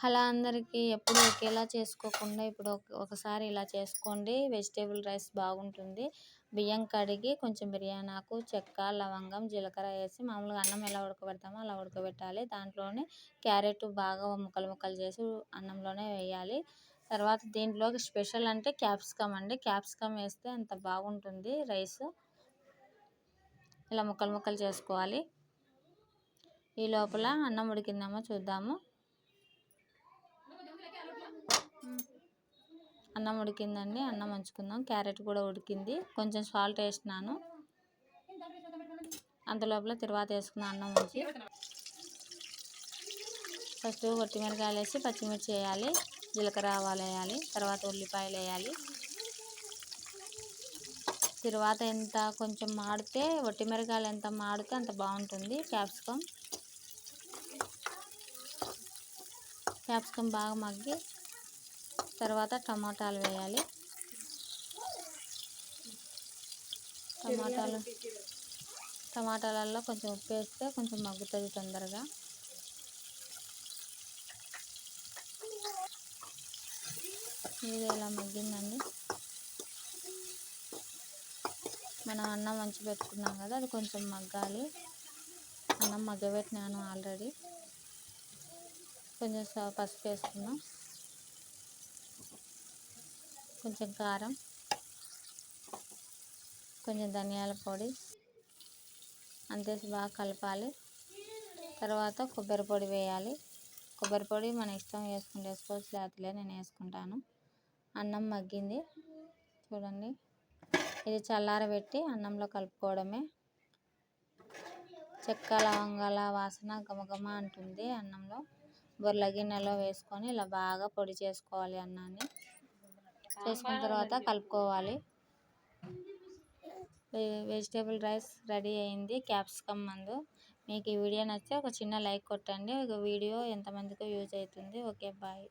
అలా అందరికీ ఎప్పుడు ఒకేలా చేసుకోకుండా ఇప్పుడు ఒకసారి ఇలా చేసుకోండి. వెజిటేబుల్ రైస్ బాగుంటుంది. బియ్యం కడిగి కొంచెం బిర్యానీ ఆకు చెక్క లవంగం జీలకర్ర వేసి మామూలుగా అన్నం ఎలా ఉడకబెడతామో అలా ఉడకబెట్టాలి. దాంట్లోనే క్యారెట్ బాగా ముక్కలు ముక్కలు చేసి అన్నంలోనే వేయాలి. తర్వాత దీంట్లోకి స్పెషల్ అంటే క్యాప్సికమ్ అండి. క్యాప్సికమ్ వేస్తే అంత బాగుంటుంది రైస్. ఇలా ముక్కలు ముక్కలు చేసుకోవాలి. ఈ లోపల అన్నం ఉడికిందేమో చూద్దాము. అన్నం ఉడికిందండి అన్నం ఉంచుకుందాం క్యారెట్ కూడా ఉడికింది. కొంచెం సాల్ట్ వేసినాను. అంత లోపల తర్వాత వేసుకున్న అన్నం ఉంచి ఫస్ట్ కొత్తిమీరకాయలు వేసి పచ్చిమిర్చి వేయాలి. జీలకర్ర ఆవాలు వేయాలి. తర్వాత ఉల్లిపాయలు వేయాలి. తర్వాత ఎంత కొంచెం మాడితే ఒట్టిమిరకాయలు ఎంత మాడితే అంత బాగుంటుంది. క్యాప్సికమ్. క్యాప్సికమ్ బాగా మగ్గి తర్వాత టమాటాలు వేయాలి. టమాటాలు టమాటాలలో కొంచెం ఉప్పు వేస్తే కొంచెం మగ్గుతుంది తొందరగా. ఇది ఇలా మగ్గిందండి. మనం అన్నం మంచి పెట్టుకున్నాం కదా అది కొంచెం మగ్గాలి. అన్నం మగ్గబెట్టినాను ఆల్రెడీ. కొంచెం పసుపు వేసుకున్నాం. కొంచెం కారం కొంచెం ధనియాల పొడి అంతేసి బాగా కలపాలి. తర్వాత కొబ్బరి పొడి వేయాలి. కొబ్బరి పొడి మన ఇష్టం వేసుకుంటే వేసుకోవచ్చు లేకపోతే నేను వేసుకుంటాను. అన్నం మగ్గింది. చూడండి. ఇది చల్లారబెట్టి అన్నంలో కలుపుకోవడమే. చెక్క లవంగాల వాసన గమగమ అంటుంది అన్నంలో. బొర్ల గిన్నెలో వేసుకొని ఇలా బాగా పొడి చేసుకోవాలి అన్నాన్ని. చేసుకున్న తర్వాత కలుపుకోవాలి. వెజిటేబుల్ రైస్ రెడీ అయింది. క్యాప్సికమ్ మందు. మీకు ఈ వీడియో నచ్చితే ఒక చిన్న లైక్ కొట్టండి. ఒక వీడియో ఎంతమందికి యూజ్ అవుతుంది. Okay bye